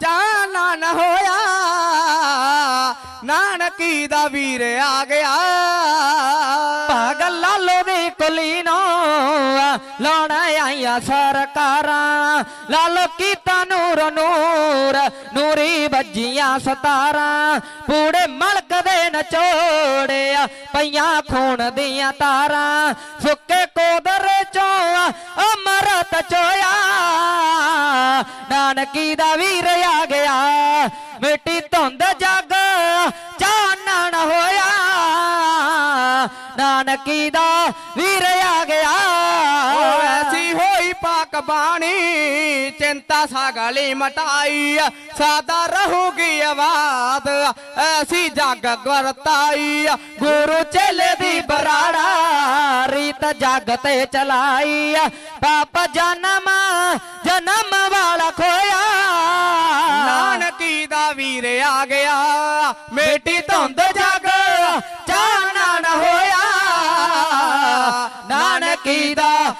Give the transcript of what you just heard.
ਚਾਨਣ ਹੋਇਆ। ਨਾਨਕੀ ਦਾ ਵੀਰ ਆ ਗਿਆ। ਪਾਗਲ ਲਾਲੋ ਦੀ ਕੁਲੀ ਨੂੰ ਲਾਉਣ ਆਈਆਂ ਸਰਕਾਰਾਂ। ਲਾਲੋ ਕੀਤਾ ਨੂਰ ਨੂਰ, ਨੂਰੀ ਵੱਜੀਆਂ ਸਤਾਰਾਂ। ਪੂੜੇ ਮਲਕ ਦੇ ਨਚੋੜਿਆ ਪਈਆਂ ਖੂਨ ਦੀਆਂ ਤਾਰਾਂ। ਸੁੱਕੇ ਕੋਦਰ ਚੋਂ ਅਮਰਤ ਚੋਇਆ। ਨਾਨਕੀ ਦਾ ਵੀਰ ਆ ਗਿਆ। ਮਿੱਟੀ ਧੁੰਦ ਜਗ ਚਾਨਣ ਹੋਇਆ। ਨਾਨਕੀ ਦਾ ਵੀਰ ਆ ਗਿਆ। ਐਸੀ ਹੋਈ ਪਾਕ ਬਾਣੀ, ਚਿੰਤਾ ਸਾਗਲੀ ਮਟਾਈ, ਸਾਦਾ ਰਹੂਗੀ ਆਵਾਜ਼, ਐਸੀ ਜਗ ਵਰਤਾਈ। ਗੁਰੂ ਚੇਲੇ ਦੀ ਬਰਾੜਾ ਰੀਤ ਜਗ ਤੇ ਚਲਾਈ ਪਾਪ ਜਨਮ ਜਨਮ ਵਾਲਾ ਖੋਇਆ। ਨਾਨਕੀ ਦਾ ਵੀਰ ਆ ਗਿਆ। ਮੇਟੀ ਧੁੰਦ ਜਗ ਚਾਨਣ ਹੋਇਆ। ਨਾਨਕੀ ਦਾ